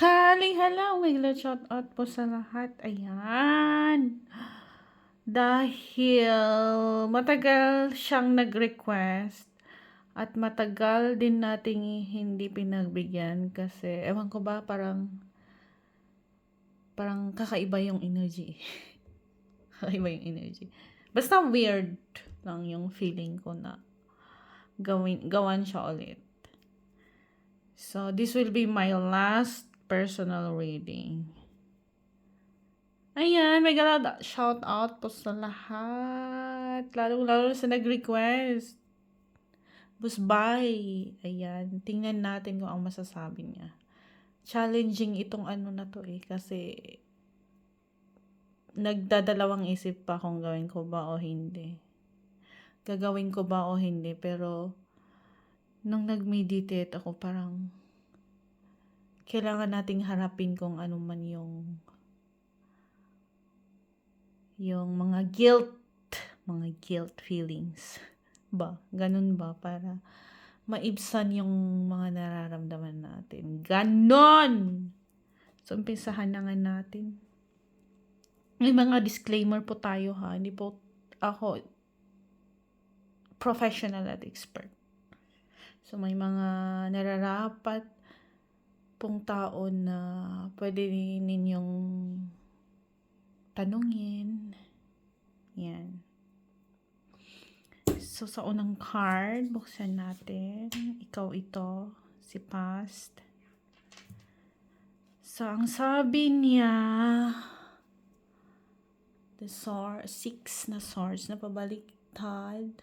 Haling hala, God, shout out po sa lahat. Ayan. Dahil matagal siyang nag-request at matagal din nating hindi pinagbigyan kasi ewan ko ba parang parang kakaiba yung energy. kakaiba yung energy. Basta weird lang yung feeling ko na gawin, gawan siya ulit. So, this will be my last personal reading. Ayan, may gala shout out po sa lahat. Lalo, lalo sa nag-request. Busbay. Ayan, tingnan natin kung ang masasabi niya. Challenging itong ano na to eh, kasi nagdadalawang isip pa kung gawin ko ba o hindi. Gagawin ko ba o hindi, pero nung nag-meditate ako, parang kailangan nating harapin kung ano man yung yung mga guilt, mga guilt feelings. Ba? Ganun ba? Para maibsan yung mga nararamdaman natin. Ganon! So, umpisahan na nga natin. May mga disclaimer po tayo ha. Hindi po ako professional at expert. So, may mga nararapat pong tao na pwede ninyong tanungin. Yan. So, sa unang card, buksan natin. Ikaw ito, si past. So, ang sabi niya, the sword, six na swords na pabaliktad.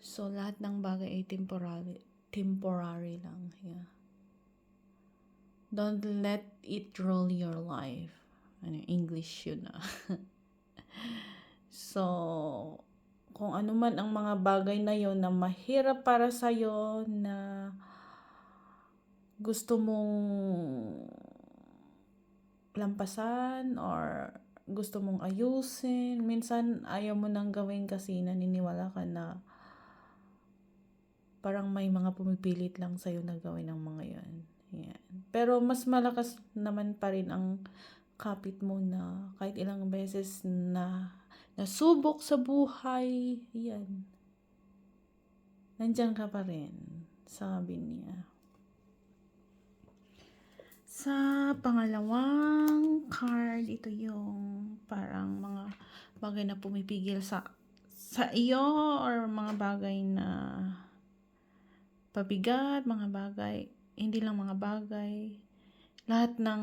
So, lahat ng bagay ay temporary, temporary lang. Yeah. Don't let it rule your life. Ano, English yun ah. so, kung ano man ang mga bagay na yon na mahirap para sa'yo, na gusto mong lampasan or gusto mong ayusin. Minsan, ayaw mo nang gawin kasi naniniwala ka na parang may mga pumipilit lang sa'yo na gawin ang mga yon. Yan. Pero mas malakas naman pa rin ang kapit mo na kahit ilang beses na nasubok sa buhay, yan. Nandiyan ka pa rin, sabi niya. Sa pangalawang card, ito yung parang mga bagay na pumipigil sa sa iyo or mga bagay na pabigat, mga bagay, hindi lang mga bagay, lahat ng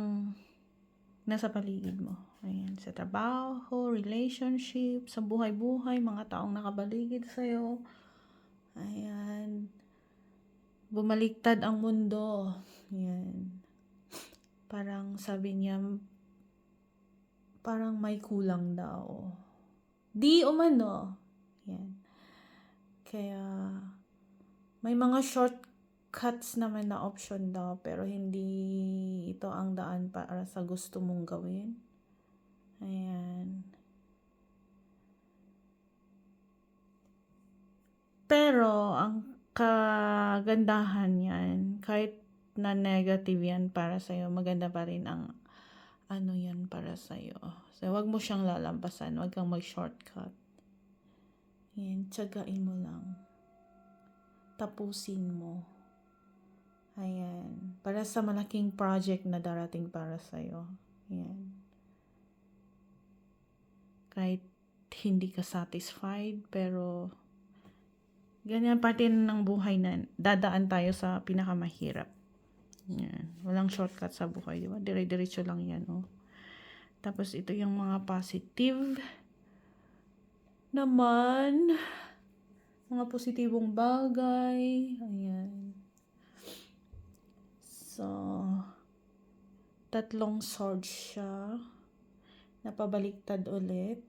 nasa paligid mo. Ayan, sa trabaho, relationship, sa buhay-buhay, mga taong nakabaligid sa'yo. Ayan. Bumaliktad ang mundo. Ayan. Parang sabi niya, parang may kulang daw. Di umano. Yan. Kaya, may mga shortcuts naman na option daw, pero hindi ito ang daan para sa gusto mong gawin. Ayan. Pero, ang kagandahan yan, kahit na negative yan para sa'yo, maganda pa rin ang ano yan para sa'yo. So, wag mo siyang lalampasan. Wag kang mag-shortcut. Yan, tsagain mo lang. Tapusin mo. Ayan. Para sa malaking project na darating para sa'yo. Yan. Kahit hindi ka satisfied, pero ganyan parte ng buhay na dadaan tayo sa pinakamahirap. Yan. Walang shortcut sa buhay, di ba? Dire-diretso lang yan, oh. Tapos, ito yung mga positive naman. Mga positibong bagay. Ayan. So, tatlong sword siya. Napabaliktad ulit.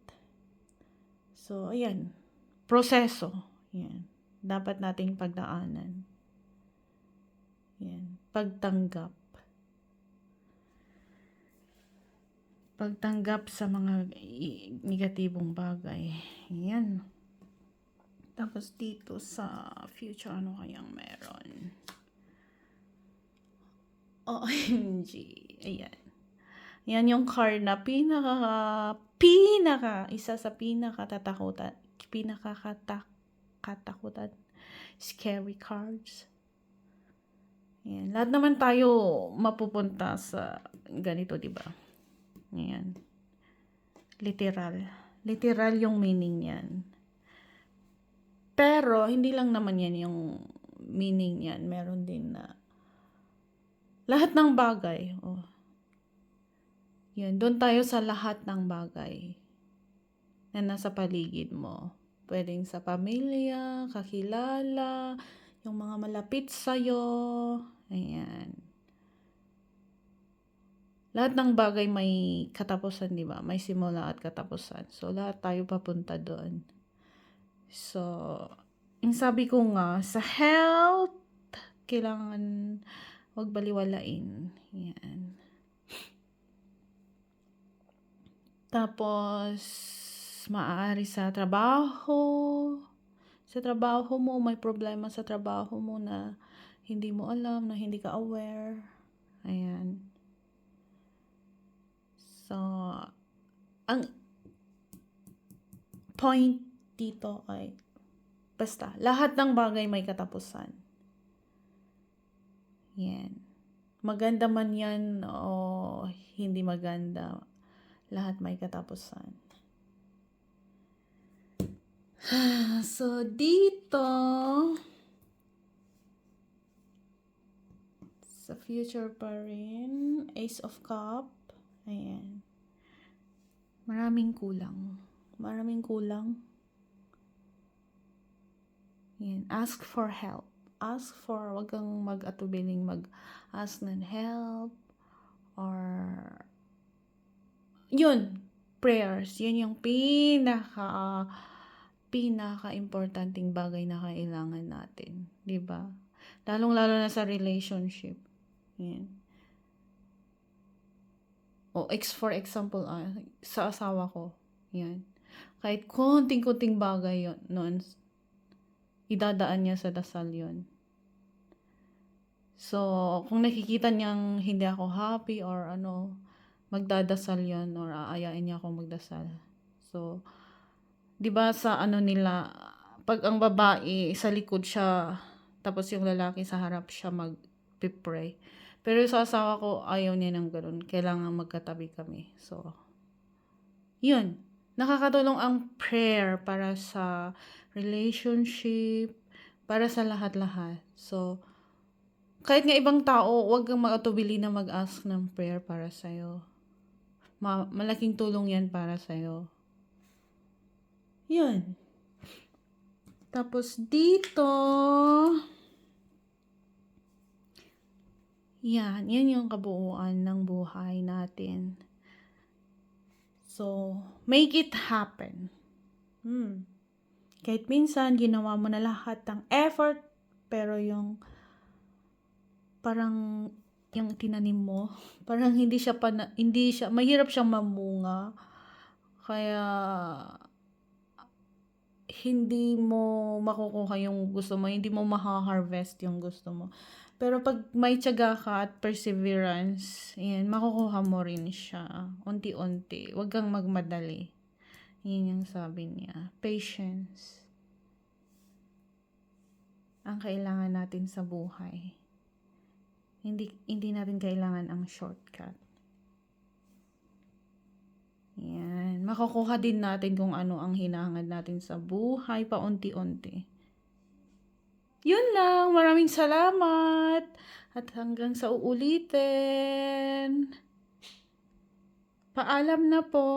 So, ayan. Proseso. Ayan. Dapat nating pagdaanan. Yan. Pagtanggap. Pagtanggap sa mga negatibong bagay. Yan. Tapos dito sa future, ano kayang meron? OMG. Ayan. Yan yung card na pinaka, pinaka, isa sa pinaka tatakutan, pinaka katak, katakutan, scary cards. Yan. Lahat naman tayo mapupunta sa ganito, di ba? Yan. Literal. Literal yung meaning yan. Pero, hindi lang naman yan yung meaning yan. Meron din na lahat ng bagay. Oh. Yun, doon tayo sa lahat ng bagay na nasa paligid mo. Pwedeng sa pamilya, kakilala, yung mga malapit sa'yo. Ayan. Lahat ng bagay may katapusan, di ba? May simula at katapusan. So, lahat tayo papunta doon. So, yung sabi ko nga, sa health, kailangan huwag baliwalain. Yan. Tapos, maaari sa trabaho. Sa trabaho mo, may problema sa trabaho mo na hindi mo alam, na hindi ka aware. Ayan. So, ang point dito ay, basta, lahat ng bagay may katapusan. Yan. Maganda man yan o hindi maganda, lahat may katapusan. So, dito, sa future pa rin, Ace of Cup, ayan. Maraming kulang. Maraming kulang. Yan. Ask for help. Ask for, wag kang mag-atubiling mag-ask ng help or yun, prayers. Yun yung pinaka pinaka-importanting bagay na kailangan natin. 'di ba? Lalong-lalo na sa relationship. Yan. O, ex, for example, ah, sa asawa ko. Yan. Kahit konting-konting bagay yun, noon, idadaan niya sa dasal yun. So, kung nakikita niyang hindi ako happy or ano, magdadasal yun or aayain niya ako magdasal. So, 'di ba sa ano nila pag ang babae sa likod siya tapos yung lalaki sa harap siya mag-pray. Pero sa asawa ko ayaw niya ng ganun. Kailangan magkatabi kami. So, yun. Nakakatulong ang prayer para sa relationship, para sa lahat-lahat. So, kahit nga ibang tao, huwag kang makatubili na mag-ask ng prayer para sa'yo. Ma- malaking tulong yan para sa'yo. Yun. Tapos dito, yan, yan yung kabuuan ng buhay natin. So, make it happen. Hmm. Kahit minsan, ginawa mo na lahat ng effort, pero yung parang yung tinanim mo, parang hindi siya pa, na, hindi siya, mahirap siyang mamunga. Kaya, hindi mo makukuha yung gusto mo, hindi mo maha-harvest yung gusto mo. Pero pag may tiyaga ka at perseverance, yan, makukuha mo rin siya. Unti-unti. Huwag kang magmadali. Yan yung sabi niya. Patience. Ang kailangan natin sa buhay. Hindi, hindi natin kailangan ang shortcut. Yan. Makukuha din natin kung ano ang hinahangad natin sa buhay paunti-unti. Yun lang. Maraming salamat. At hanggang sa uulitin. Paalam na po.